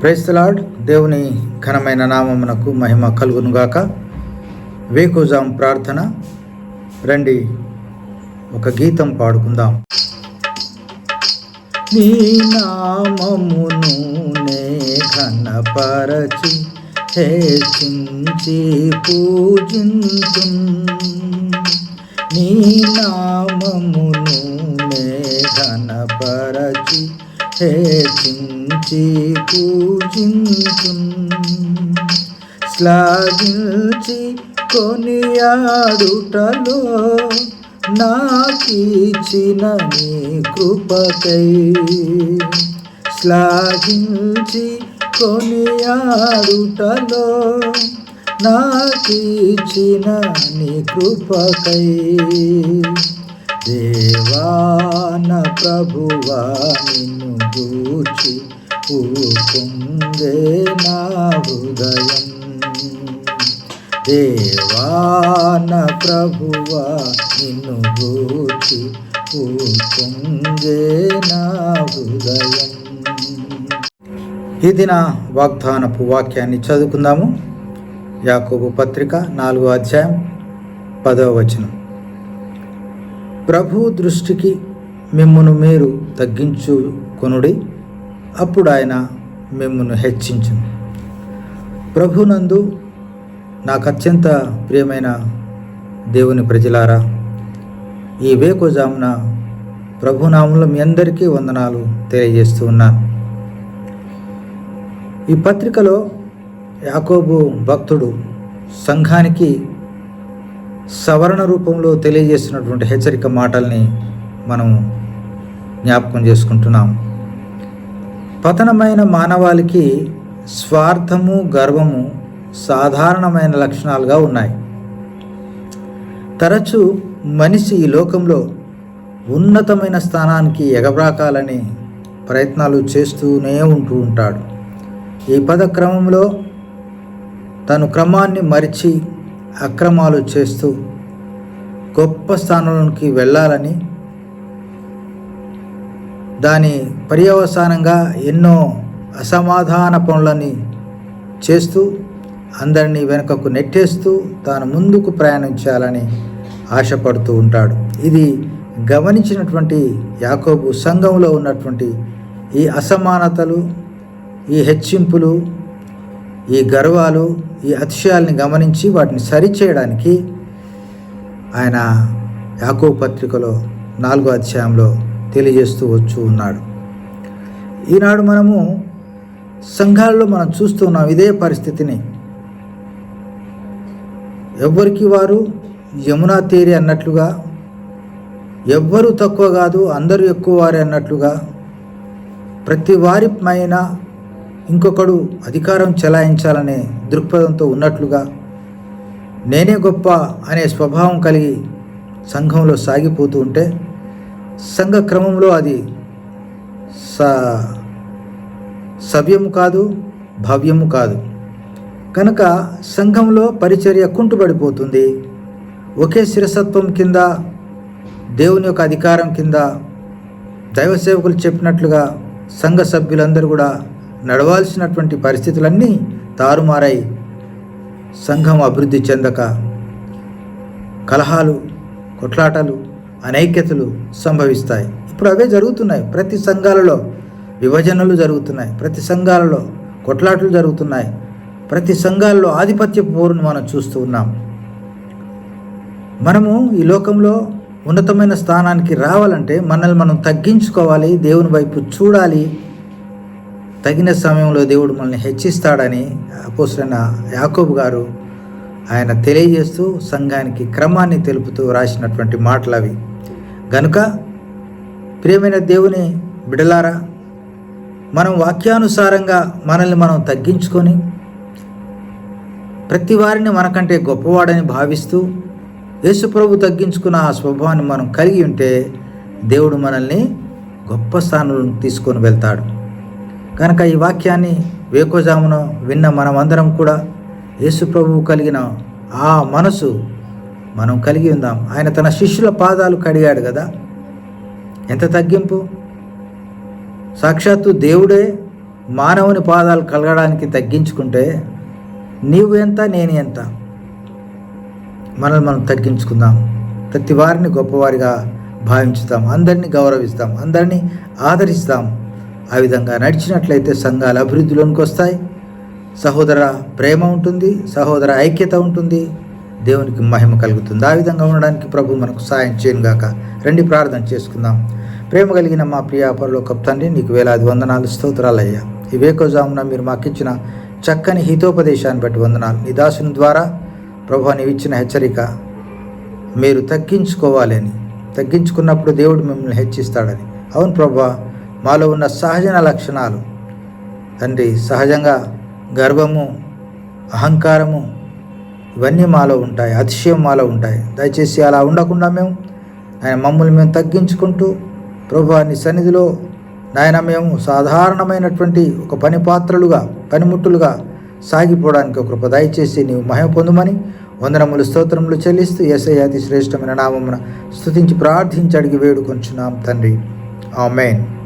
Praise the Lord దేవుని ఘనమైన నామమునకు మహిమ కలుగునుగాక. వేకుజాం ప్రార్థన. రండి ఒక గీతం పాడుకుందాం. నీ నామమును నే ఘనపరచి హేచించి పూజించు నీ నామమును నే ఘనపరచి హేచించి పూజింతు శ్లాఘించి కొనియాడుటలో నాకిచ్చిన నీ కృపకై. శ్లాఘించి కొనియాడుటలో నాకిచ్చిన నీ కృపకై. దేవాన ప్రభువా నిన్ను గూర్చి ఊపుంగే నా హృదయం. దేవాన ప్రభువా నిన్ను గూర్చి ఊపుంగే నా హృదయం. ఈ దిన వాగ్దానపు వాక్యాన్ని చదువుకుందాము. యాకోబు పత్రిక నాలుగో అధ్యాయం పదవ వచనం. ప్రభు దృష్టికి మిమ్మను మీరు తగ్గించుకొనుడి అప్పుడు ఆయన మిమ్మను హెచ్చించును. ప్రభునందు నాకు అత్యంత ప్రియమైన దేవుని ప్రజలారా ఈ వేకుజామున ప్రభునామంలో మీ అందరికీ వందనాలు తెలియజేస్తూ ఉన్నాను. ఈ పత్రికలో యాకోబు భక్తుడు సంఘానికి సవరణ రూపంలో తెలియజేస్తున్నటువంటి హెచ్చరిక మాటల్ని మనం జ్ఞాపకం చేసుకుంటున్నాం. పతనమైన మానవాళికి స్వార్థము గర్వము సాధారణమైన లక్షణాలుగా ఉన్నాయి. తరచూ మనిషి ఈ లోకంలో ఉన్నతమైన స్థానానికి ఎగబ్రాకాలని ప్రయత్నాలు చేస్తూనే ఉంటూ ఉంటాడు. ఈ పద క్రమంలో తను క్రమాన్ని మరిచి అక్రమాలు చేస్తూ గొప్ప స్థానంలోకి వెళ్ళాలని దాని పర్యవసానంగా ఎన్నో అసమాధాన పనులని చేస్తూ అందరినీ వెనుకకు నెట్టేస్తూ తాను ముందుకు ప్రయాణించాలని ఆశపడుతూ ఉంటాడు. ఇది గమనించినటువంటి యాకోబు సంఘంలో ఉన్నటువంటి ఈ అసమానతలు ఈ హెచ్చింపులు ఈ గర్వాలు ఈ అతిశయాల్ని గమనించి వాటిని సరిచేయడానికి ఆయన యాకో పత్రికలో నాలుగో అధ్యాయంలో తెలియజేస్తూ వచ్చు ఉన్నాడు. ఈనాడు మనము సంఘాలలో మనం చూస్తున్నాం ఇదే పరిస్థితిని. ఎవ్వరికి వారు యమునా తీరి అన్నట్లుగా ఎవ్వరు తక్కువ కాదు అందరూ ఎక్కువ వారే అన్నట్లుగా ప్రతి వారిపైన ఇంకొకడు అధికారం చెలాయించాలనే దృక్పథంతో ఉన్నట్లుగా నేనే గొప్ప అనే స్వభావం కలిగి సంఘంలో సాగిపోతూ ఉంటే సంఘ క్రమంలో అది స సవ్యము కాదు భవ్యము కాదు. కనుక సంఘంలో పరిచర్య కుంటుపడిపోతుంది ఒకే శిరసత్వం కింద దేవుని యొక్క అధికారం కింద దైవ సేవకులు చెప్పినట్లుగా సంఘ సభ్యులందరూ కూడా నడవాల్సినటువంటి పరిస్థితులన్నీ తారుమారై సంఘం అభివృద్ధి చెందక కలహాలు కొట్లాటలు అనైక్యతలు సంభవిస్తాయి. ఇప్పుడు అవే జరుగుతున్నాయి. ప్రతి సంఘాలలో విభజనలు జరుగుతున్నాయి. ప్రతి సంఘాలలో కొట్లాటలు జరుగుతున్నాయి. ప్రతి సంఘాలలో ఆధిపత్య పోరును మనం చూస్తూ ఉన్నాం. మనము ఈ లోకంలో ఉన్నతమైన స్థానానికి రావాలంటే మనల్ని మనం తగ్గించుకోవాలి దేవుని వైపు చూడాలి తగిన సమయంలో దేవుడు మనల్ని హెచ్చిస్తాడని అపోసరైన యాకోబు గారు ఆయన తెలియజేస్తూ సంఘానికి క్రమాన్ని తెలుపుతూ రాసినటువంటి మాటలు అవి. గనుక ప్రియమైన దేవుని బిడలారా మనం వాక్యానుసారంగా మనల్ని మనం తగ్గించుకొని ప్రతి వారిని మనకంటే గొప్పవాడని భావిస్తూ యేసుప్రభు తగ్గించుకున్న ఆ స్వభావాన్ని మనం కలిగి ఉంటే దేవుడు మనల్ని గొప్ప స్థానంలో తీసుకొని వెళ్తాడు. కనుక ఈ వాక్యాన్ని వేకోజామున విన్న మనమందరం కూడా యేసుప్రభువు కలిగిన ఆ మనసు మనం కలిగి ఉందాం. ఆయన తన శిష్యుల పాదాలు కడిగాడు కదా? ఎంత తగ్గింపు? సాక్షాత్తు దేవుడే మానవుని పాదాలు కలగడానికి తగ్గించుకుంటే నీవు ఎంత నేను ఎంత? మనల్ని మనం తగ్గించుకుందాం. ప్రతి వారిని గొప్పవారిగా భావించుతాం. అందరినీ గౌరవిస్తాం. అందరినీ ఆదరిస్తాం. ఆ విధంగా నడిచినట్లయితే సంఘాలు అభివృద్ధిలోనికి వస్తాయి. సహోదర ప్రేమ ఉంటుంది సహోదర ఐక్యత ఉంటుంది. దేవునికి మహిమ కలుగుతుంది. ఆ విధంగా ఉండడానికి ప్రభు మనకు సాయం చేయను గాక. రండి ప్రార్థన చేసుకుందాం. ప్రేమ కలిగిన మా ప్రియ పరలోక తండ్రి నీకు వేలాది వందనాలు స్తోత్రాలయ్యా. ఈ వేకోజామున మీరు మాకిచ్చిన చక్కని హితోపదేశాన్ని బట్టి వందనాలు. నీ దాసుని ద్వారా ప్రభు ఇచ్చిన హెచ్చరిక మీరు తగ్గించుకోవాలని. తగ్గించుకున్నప్పుడు దేవుడు మిమ్మల్ని హెచ్చిస్తాడని. అవును ప్రభా మాలో ఉన్న సహజన లక్షణాలు. తండ్రి సహజంగా గర్వము అహంకారము ఇవన్నీ మాలో ఉంటాయి అతిశయం మాలో ఉంటాయి. దయచేసి అలా ఉండకుండా మేము ఆయన మమ్మల్ని మేము తగ్గించుకుంటూ ప్రభు నీ సన్నిధిలో నాయన మేము సాధారణమైనటువంటి ఒక పని పాత్రలుగా పనిముట్టులుగా సాగిపోవడానికి ఒక కృప దయచేసి నీవు మహిమ పొందుమని వందనములు స్తోత్రములు చెల్లిస్తూ ఎస్ఐ అతి శ్రేష్టమైన నామమున స్థుతించి ప్రార్థించి అడిగి వేడుకొంచున్నాం తండ్రి. ఆమెన్.